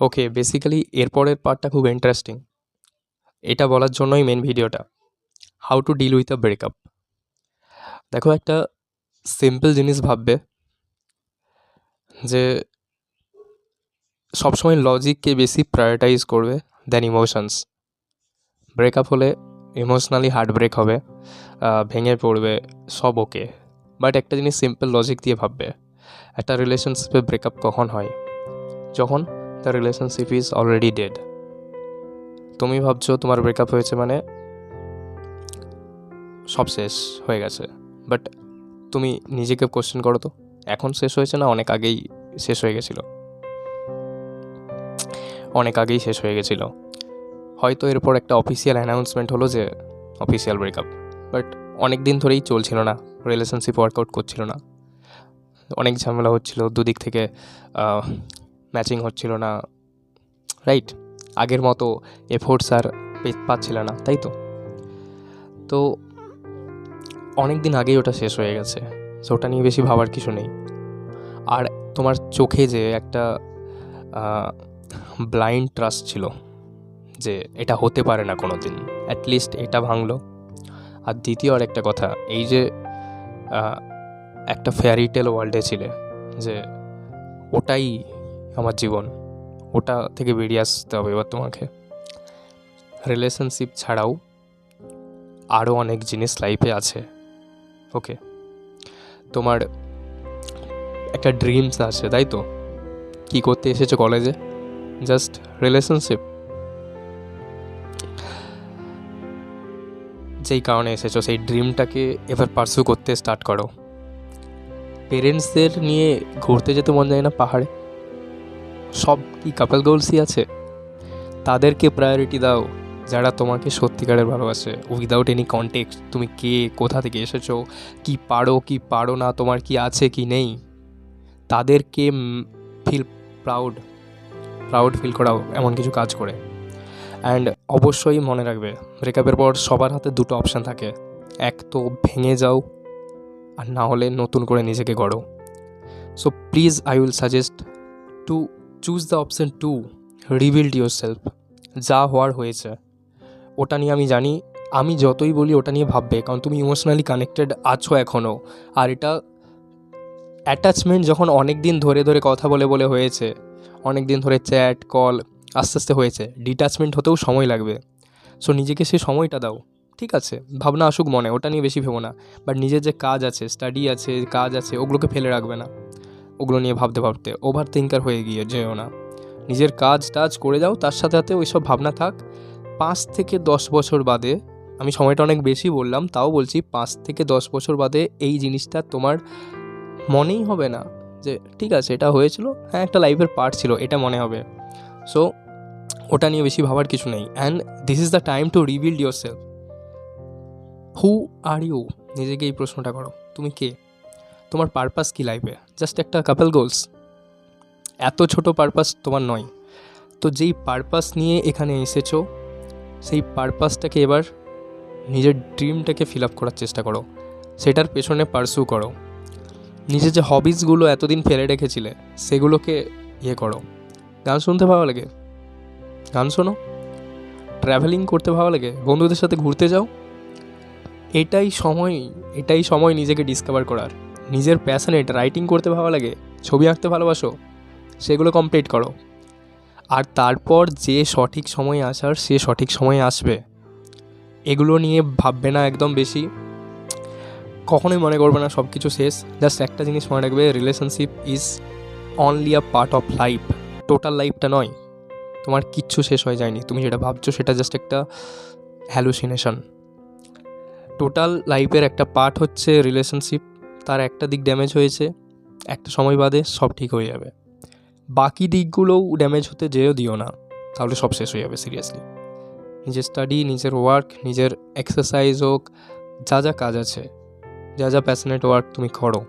Okay basically এরপরের পার্টটা খুব ইন্টারেস্টিং এটা বলার জন্যই মেন ভিডিওটা how to deal with a breakup দেখো, একটা সিম্পল জিনিস ভাববে যে, সবসময় লজিককে বেশি প্রায়োরিটাইজ করবে দেন ইমোশনস ব্রেকআপ হলে ইমোশনালি হার্ট ব্রেক হবে ভেঙে পড়বে, সব ওকে বাট একটা জিনিস সিম্পল লজিক দিয়ে ভাববে, একটা রিলেশনশিপে ব্রেকআপ কখন হয়? যখন the relationship is already dead তুমি ভাবছ তোমার ব্রেকআপ হয়েছে মানে সব শেষ হয়ে গেছে। বাট তুমি নিজেকে কোশ্চেন করো তো, এখন শেষ হয়েছে না অনেক আগেই শেষ হয়ে গেছিল? অনেক আগেই শেষ হয়ে গেছিল। হয়তো এরপর একটা অফিসিয়াল অ্যানাউন্সমেন্ট হলো যে অফিসিয়াল ব্রেকআপ বাট অনেক দিন ধরেই চলছিল না রিলেশনশিপ ওয়ার্কআউট করছিল না। অনেক ঝামেলা হচ্ছিল, দুদিক থেকে ম্যাচিং হচ্ছিল না। রাইট আগের মতো এফোর্টস আর পাচ্ছিল না, তাই তো? তো অনেক দিন আগেই ওটা শেষ হয়ে গেছে সো ওটা নিয়ে বেশি ভাবার কিছু নেই। আর তোমার চোখে যে একটা ব্লাইন্ড ট্রাস্ট ছিল, যে এটা হতে পারে না কোনো দিন অ্যাটলিস্ট এটা ভাঙলো। আর দ্বিতীয় আর একটা কথা, এই যে একটা ফেয়ারি টেল ওয়ার্ল্ডে ছিলে, যে ওটাই আমার জীবন। ওটা থেকে বেরিয়ে আসতে হবে এবার তোমাকে। রিলেশনশিপ ছাড়াও আরও অনেক জিনিস লাইফে আছে। ওকে তোমার একটা ড্রিমস আছে, তাই তো? কী করতে এসেছ কলেজে জাস্ট রিলেশনশিপ যেই কারণে এসেছ, সেই ড্রিমটাকে এবার পার্সু করতে স্টার্ট করো। পেরেন্টসদের নিয়ে ঘুরতে যেতে মন যায় না পাহাড়ে? সব কি কাপল গোলসই আছে? তাদেরকে প্রায়োরিটি দাও, যারা তোমাকে সত্যিকারের ভালোবাসে। উইদাউট এনি কন্টেক্ট তুমি কে, কোথা থেকে এসেছ, কি পারো কি পারো না, তোমার কি আছে, কি নেই? তাদেরকে ফিল প্রাউড প্রাউড ফিল করাও, এমন কিছু কাজ করে। অ্যান্ড অবশ্যই মনে রাখবে ব্রেকআপের পর সবার হাতে দুটো অপশান থাকে। এক তো ভেঙে যাও, আর না হলে নতুন করে নিজেকে গড়ো। So please I will suggest to choose the option to rebuild your self যা হওয়ার হয়েছে। ওটা নিয়ে আমি জানি, আমি যতই বলি ওটা নিয়ে ভাববে, কারণ তুমি ইমোশনালি কানেক্টেড আছো এখনও আর এটা অ্যাটাচমেন্ট যখন অনেক দিন ধরে ধরে কথা বলে বলে হয়েছে অনেক দিন ধরে চ্যাট কল আস্তে আস্তে হয়েছে ডিট্যাচমেন্ট হতেও সময় লাগবে। সো নিজেকে সে সময়টা দাও, ঠিক আছে? ভাবনা আসুক মনে, ওটা নিয়ে বেশি ভেবো না। বাট নিজের যে কাজ আছে স্টাডি আছে, কাজ আছে, ওগুলোকে ফেলে রাখবে না। ওগুলো নিয়ে ভাবতে ভাবতে ওভার থিঙ্কার হয়ে গিয়ে যেও না। নিজের কাজ টাজ করে যাও, তার সাথে সাথে ওইসব ভাবনা থাক। পাঁচ থেকে দশ বছর বাদে, আমি সময়টা অনেক বেশি বললাম, তাও বলছি পাঁচ থেকে দশ বছর বাদে এই জিনিসটা তোমার মনেই হবে না। যে ঠিক আছে, এটা হয়েছিল হ্যাঁ একটা লাইফের পার্ট ছিল, এটা মনে হবে। সো ওটা নিয়ে বেশি ভাবার কিছু নেই। And this is the time to rebuild yourself who are you নিজেকে এই প্রশ্নটা করো। তুমি কে? তোমার পারপাস কী লাইফে জাস্ট একটা কাপল গোলস এত ছোট পারপাস তোমার নয়। তো যেই পারপাস নিয়ে এখানে এসেছ, সেই পারপাসটাকে এবার নিজের ড্রিমটাকে ফিল আপ করার চেষ্টা করো। সেটার পেছনে পার্সু করো। নিজের যে হবিসগুলো এতদিন ফেলে রেখেছিলে, সেগুলোকে ইয়ে করো। গান শুনতে ভালো লাগে? গান শোনো। ট্রাভেলিং করতে ভালো লাগে? বন্ধুদের সাথে ঘুরতে যাও? এটাই সময় এটাই সময় নিজেকে ডিসকভার করার। নিজের প্যাশনেট রাইটিং করতে ভালো লাগে, ছবি আঁকতে ভালোবাসো, সেগুলো কমপ্লিট করো। আর তারপর যে সঠিক সময় আসার, সে সঠিক সময় আসবে। এগুলো নিয়ে ভাববে না একদম বেশি। কখনোই মনে করবে না সব কিছু শেষ। জাস্ট একটা জিনিস মনে রাখবে relationship is only a part of life total লাইফটা নয়। তোমার কিচ্ছু শেষ হয়ে যায়নি। তুমি যেটা ভাবছ সেটা জাস্ট একটা হ্যালুসিনেশন টোটাল লাইফের একটা পার্ট হচ্ছে রিলেশনশিপ তার একটা দিক ড্যামেজ হয়েছে, একটা সময় বাদে সব ঠিক হয়ে যাবে। বাকি দিকগুলোও ড্যামেজ হতে যেও দিও না, তাহলে সব শেষ হয়ে যাবে সিরিয়াসলি নিজের স্টাডি নিজের ওয়ার্ক নিজের এক্সারসাইজ হোক, যা যা কাজ আছে, যা যা প্যাশনেট ওয়ার্ক তুমি করো,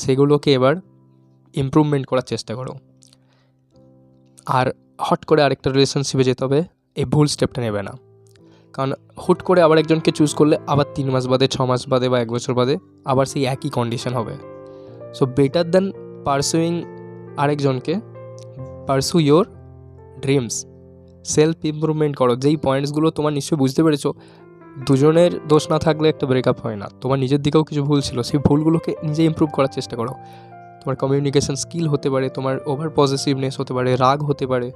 সেগুলোকে এবার ইমপ্রুভমেন্ট করার চেষ্টা করো। আর হট করে আরেকটা রিলেশনশিপে যেতে হবে, এই ভুল স্টেপটা নেবে না। কারণ হুট করে আবার একজনকে চুজ করলে আবার তিন মাস বাদে, ছ মাস বাদে বা এক বছর বাদে আবার সেই একই কন্ডিশন হবে। সো বেটার দ্যান পারসুইং আরেকজনকে pursue your dreams self improvement করো। যেই পয়েন্টসগুলো তোমার নিশ্চয়ই বুঝতে পেরেছ, দুজনের দোষ না থাকলে একটা ব্রেকআপ হয় না। তোমার নিজের দিকেও কিছু ভুল ছিল, সেই ভুলগুলোকে নিজে ইমপ্রুভ করার চেষ্টা করো। তোমার কমিউনিকেশন স্কিল হতে পারে, তোমার ওভার পজিটিভনেস হতে পারে, রাগ হতে পারে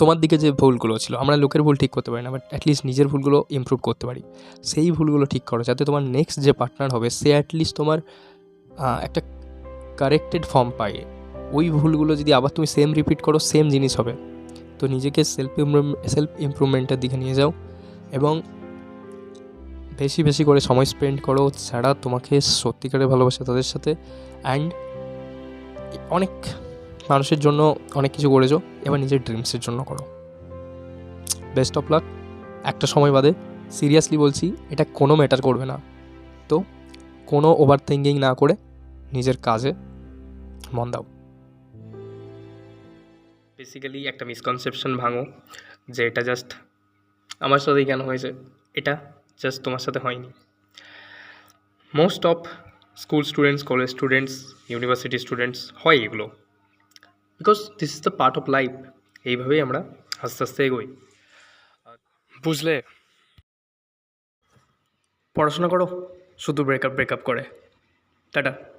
তোমার দিকে যে ভুলগুলো ছিল, আমরা লোকের ভুল ঠিক করতে পারি না বাট অ্যাটলিস্ট নিজের ভুলগুলো ইম্প্রুভ করতে পারি। সেই ভুলগুলো ঠিক করো, যাতে তোমার নেক্সট যে পার্টনার হবে, সে অ্যাটলিস্ট তোমার একটা কারেক্টেড ফর্ম পায়। ওই ভুলগুলো যদি আবার তুমি সেম রিপিট করো সেম জিনিস হবে। তো নিজেকে সেলফ সেলফ ইমপ্রুভমেন্টের দিকে নিয়ে যাও এবং বেশি বেশি করে সময় স্পেন্ড করো যারা তোমাকে সত্যিকারে ভালোবাসে তাদের সাথে অ্যান্ড অনেক মানুষের জন্য অনেক কিছু করেছ, এবার নিজের ড্রিমসের জন্য করো। বেস্ট অফ লাক একটা সময় বাদে সিরিয়াসলি বলছি, এটা কোনো ম্যাটার করবে না। তো, কোনো ওভার থিঙ্কিং না করে নিজের কাজে মন দাও। বেসিক্যালি একটা মিসকনসেপশন ভাঙো, যে এটা জাস্ট আমার সাথেই কেন হয়েছে, এটা জাস্ট তোমার সাথে হয়নি। Most of school students college students university students হয় এগুলো। Because this is the part of life এইভাবেই আমরা আস্তে আস্তে এগোই। বুঝলে? পড়াশোনা করো শুধু ব্রেকআপ ব্রেকআপ করে। টাটা।